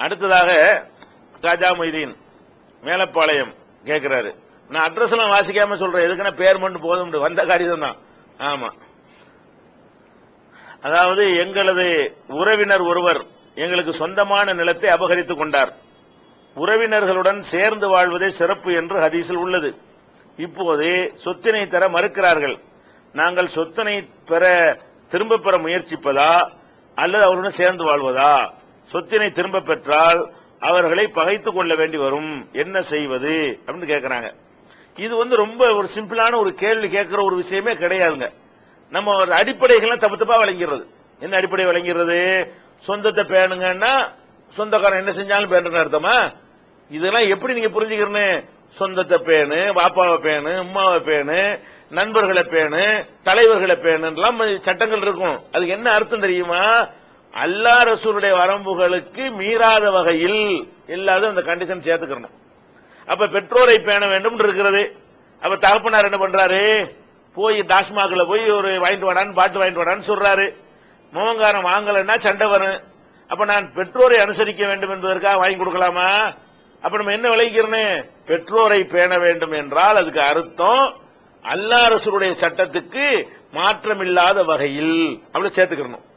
அடுத்ததாக காஜா மொய்தீன் மேலப்பாளையம் கேட்கிறாரு நான் அட்ரஸ் எல்லாம் வாசிக்காம சொல்றேன். எதுக்குன்னா பேர் மட்டும் போதும் வந்த காரியம் தான் ஆமா. அதாவது எங்களது உறவினர் ஒருவர் எங்களுக்கு சொந்தமான நிலத்தை அபகரித்துக் கொண்டார். உறவினர்களுடன் சேர்ந்து வாழ்வதே சிறப்பு என்று ஹதீஸில் உள்ளது. இப்போது சொத்தினை தர மறுக்கிறார்கள். நாங்கள் சொத்தினை பெற திரும்ப பெற முயற்சிப்பதா அல்லது அவருடன் சேர்ந்து வாழ்வதா? சொத்தினை திரும்ப பெற்றால் அவர்களை பகைத்துக் கொள்ள வேண்டி வரும். என்ன செய்வது? அப்படின்னு கேட்கிறாங்க இது வந்து ரொம்ப ஒரு சிம்பிளான ஒரு கேள்வி கேட்கிற ஒரு விஷயமே கிடையாதுங்க. நம்ம ஒரு அடிப்படைகள்லாம் தப்பு தப்பா வழங்கிறது என்ன அடிப்படை வழங்கிறது சொந்தத்தை பேணுங்கன்னா சொந்தக்காரன் என்ன செஞ்சாலும் பேணுன்னு அர்த்தமா? இதெல்லாம் எப்படி நீங்க புரிஞ்சுக்கிறனு சொந்தத்தை பேணு பாப்பாவை பேணு உமாவை பேணு நண்பர்களை பேணு தலைவர்களை பேணுலாம் சட்டங்கள் இருக்கும். அதுக்கு என்ன அர்த்தம் தெரியுமா? அல்லா ரசூலுடைய வரம்புகளுக்கு மீறாத வகையில் இல்லாத அந்த கண்டிஷன் சேர்த்துக்கணும். அப்ப பெற்றோரை பேண வேண்டும் இருக்கிறது. அப்ப தகப்பனார் என்ன பண்றாரு? போய் டாஸ்மாக்ல போய் ஒரு வாங்கிட்டு வாடான்னு பாட்டு வாங்கிட்டு வாடான்னு சொல்றாரு. முகங்காரம் வாங்கலைன்னா சண்டை வரும். அப்ப நான் பெற்றோரை அனுசரிக்க வேண்டும் என்பதற்காக வாங்கி கொடுக்கலாமா? அப்ப நம்ம என்ன விளைக்கிறனே பெற்றோரை பேண வேண்டும் என்றால் அதுக்கு அர்த்தம் அல்லா சட்டத்துக்கு மாற்றமில்லாத வகையில். அப்படி சேர்த்துக்கணும்.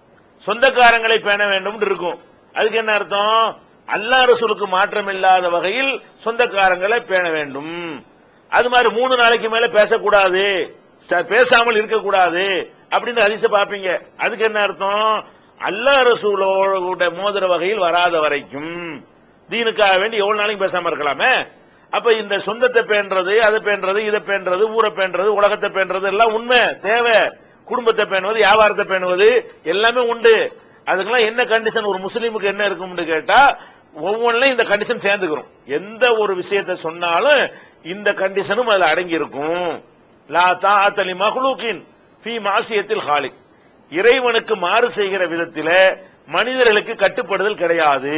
சொந்தக்காரங்களை பேண வேண்டும் இருக்கும். அதுக்கு என்ன அர்த்தம்? அல்லா ரசூலுக்கு மாற்றம் இல்லாத வகையில் சொந்தக்காரங்களை பேண வேண்டும். அது மாதிரி மூணு நாளைக்கு மேல பேசக்கூடாது. பேசாமல் இருக்கக்கூடாது. அப்படின்னு அதிச பாப்பீங்க அதுக்கு என்ன அர்த்தம்? அல்லா ரசூலோட மோதிர வகையில் வராத வரைக்கும் தீனுக்காக வேண்டி எவ்வளவு நாளைக்கு பேசாம இருக்கலாமே? அப்ப இந்த சொந்தத்தை பேன்றது அதை பேன்றது இதை பேன்றது ஊரை பேன்றது உலகத்தை பேன்றது எல்லாம் உண்மை தேவை. குடும்பத்தை பேணுவது வியாபாரத்தை பேணுவது எல்லாமே உண்டு. அதுக்கெல்லாம் என்ன கண்டிஷன் ஒரு முஸ்லீமுக்கு என்ன இருக்கும்னு கேட்டா ஒவ்வொன்றிலும் இந்த கண்டிஷன் சேர்ந்துக்கிறோம் எந்த ஒரு விஷயத்தை சொன்னாலும் இந்த கண்டிஷனும் அதுல அடங்கி இருக்கும் லா தாத்தலி மஹ்லூக்கின் ஃபி மாசியத்தில் ஹாலிக். இறைவனுக்கு மாறு செய்கிற விதத்தில மனிதர்களுக்கு கட்டுப்படுதல் கிடையாது.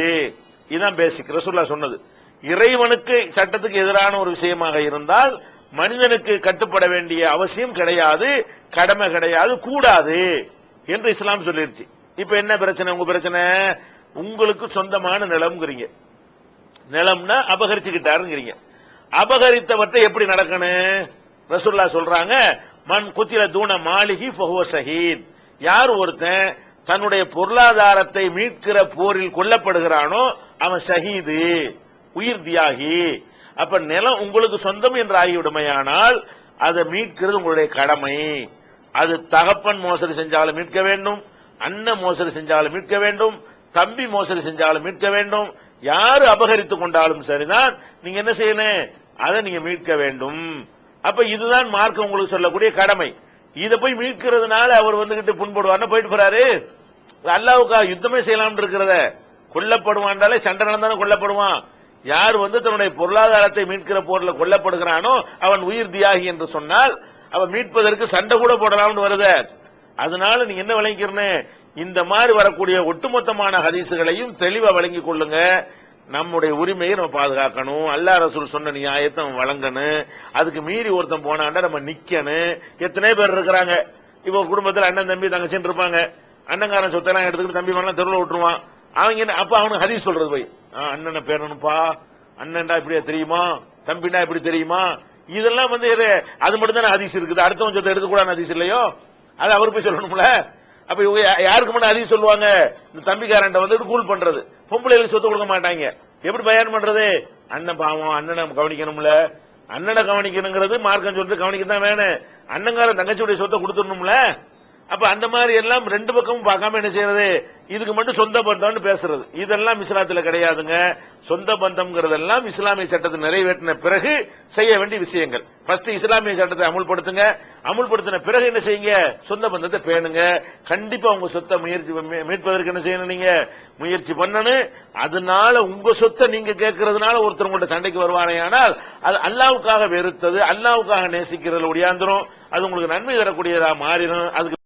இதுதான் பேசிக் ரசூல்லா சொன்னது. இறைவனுக்கு சட்டத்துக்கு எதிரான ஒரு விஷயமாக இருந்தால் மனிதனுக்கு கட்டுப்பட வேண்டிய அவசியம் கிடையாது கடமை கிடையாது கூடாது என்று இஸ்லாம் சொல்லிருச்சு. இப்ப என்ன பிரச்சனை? உங்க பிரச்சனை? உங்களுக்கு சொந்தமான நிலம்ங்கிறீங்க. நிலம்னா அபகரிச்சுக்கிட்டாருங்கிறீங்க. அபகரித்தவற்றை எப்படி நடக்கணும்? ரசுல்லா சொல்றாங்க மண் குத்திர தூண மாளிகி ஃபஹுவ ஷஹீத். யார் ஒருத்தன் தன்னுடைய பொருளாதாரத்தை மீட்கிற போரில் கொல்லப்படுகிறானோ அவன் ஷஹீது உயிர் தியாகி. அப்ப நிலம் உங்களுக்கு சொந்தம் என்று ஆகிவிடுமையானால் அதை மீட்கிறது உங்களுடைய கடமை. அது தகப்பன் மோசடி செஞ்சாலும் மீட்க வேண்டும் அண்ணன் மோசடி செஞ்சாலும் மீட்க வேண்டும் தம்பி மோசடி செஞ்சாலும் மீட்க வேண்டும். யாரு அபகரித்துக் கொண்டாலும் சரிதான் நீங்க என்ன செய்யணும்? அதை நீங்க மீட்க வேண்டும். அப்ப இதுதான் மார்க்கம் உங்களுக்கு சொல்லக்கூடிய கடமை. இதை போய் மீட்கிறதுனால அவர் வந்துகிட்டு புண்படுவார்னு போயிட்டு போறாரு. அல்லாவுக்கா யுத்தமே செய்யலாம் இருக்கிறத கொல்லப்படுவான்டாலே சண்டை நடந்தாலும் கொல்லப்படுவான். யார் வந்து தன்னுடைய பொருளாதாரத்தை மீட்கிற போரில் கொல்லப்படுகிறானோ அவன் உயிர் தியாகி என்று சொன்னால் அவன் மீட்பதற்கு சண்டை கூட போடலாம்னு வருத. அதனால நீ என்ன விளங்கிக்கிறனே? இந்த மாதிரி வரக்கூடிய ஒட்டுமொத்தமான ஹதீசுகளையும் தெளிவா வழங்கிக் கொள்ளுங்க. நம்முடைய உரிமையை நம்ம பாதுகாக்கணும். அல்லா ரசூல் சொன்ன நியாயத்தை நம்ம வழங்கணும். அதுக்கு மீறி ஒருத்தன் போனாண்டா நம்ம நிக்கணும். எத்தனை பேர் இருக்கிறாங்க? இப்போ குடும்பத்தில் அண்ணன் தம்பி தங்கச்சின்னு இருப்பாங்க. அண்ணங்காரன் சொத்தெல்லாம் எடுத்துக்கிட்டு தம்பி மேலாம் தெருவில் விட்டுருவான். அவங்க என்ன அப்ப அவனுக்கு ஹதீஸ் சொல்றது போய். அண்ணனை பேரனுப்பா அண்ணன்டா இப்படியா தெரியுமா? தம்பினா இப்படி தெரியுமா? இதெல்லாம் வந்து இது- அது மட்டும் தானே ஹதீஸ் இருக்குது. அடுத்தவன் சொத்தை எடுக்கக்கூடாது ஹதீஸ் இல்லையோ? அது அவர் போய் சொல்லணும்ல. அப்ப இவங்க யா- யாருக்கு முன்ன அதிகம் சொல்லுவாங்க? இந்த தம்பிக்காரன் வந்து கூல் பண்றது. பொம்பளைகளுக்கு சொத்து கொடுக்க மாட்டாங்க. எப்படி பயன் பண்றது? அண்ணன் பாவம் அண்ணனை கவனிக்கணும்ல. அண்ணனை கவனிக்கணுங்கிறது மார்க்கம் சொல்லிட்டு கவனிக்க தான் வேணும். அண்ணங்கார தங்கச்சியுடைய சொத்தை கொடுத்துடணும்ல. அப்ப அந்த மாதிரி எல்லாம் ரெண்டு பக்கமும் பார்க்காம என்ன செய்யறது? இதுக்கு மட்டும் சொந்த பந்தம்னு பேசுறது. இதெல்லாம் இஸ்லாத்துல கிடையாதுங்க. சொந்த பந்தம்ங்கிறதெல்லாம் இஸ்லாமிய சட்டத்தை நிறைவேற்றின பிறகு செய்ய வேண்டிய விஷயங்கள். ஃபர்ஸ்ட் இஸ்லாமிய சட்டத்தை அமுல்படுத்துங்க. அமுல்படுத்தின பிறகு என்ன செய்யுங்க? சொந்த பந்தத்தை பேணுங்க. கண்டிப்பா உங்க சொத்தை முயற்சி மீட்பதற்கு என்ன செய்யணும் நீங்க? முயற்சி பண்ணணும். அதனால உங்க சொத்தை நீங்க கேட்கறதுனால ஒருத்தர் உங்கள்ட்ட சண்டைக்கு வருவானே ஆனால் அது அல்லாவுக்காக வெறுத்தது அல்லாவுக்காக நேசிக்கிறதுல ஒடியாந்துரும். அது உங்களுக்கு நன்மை தரக்கூடியதா மாறிடும் அதுக்கு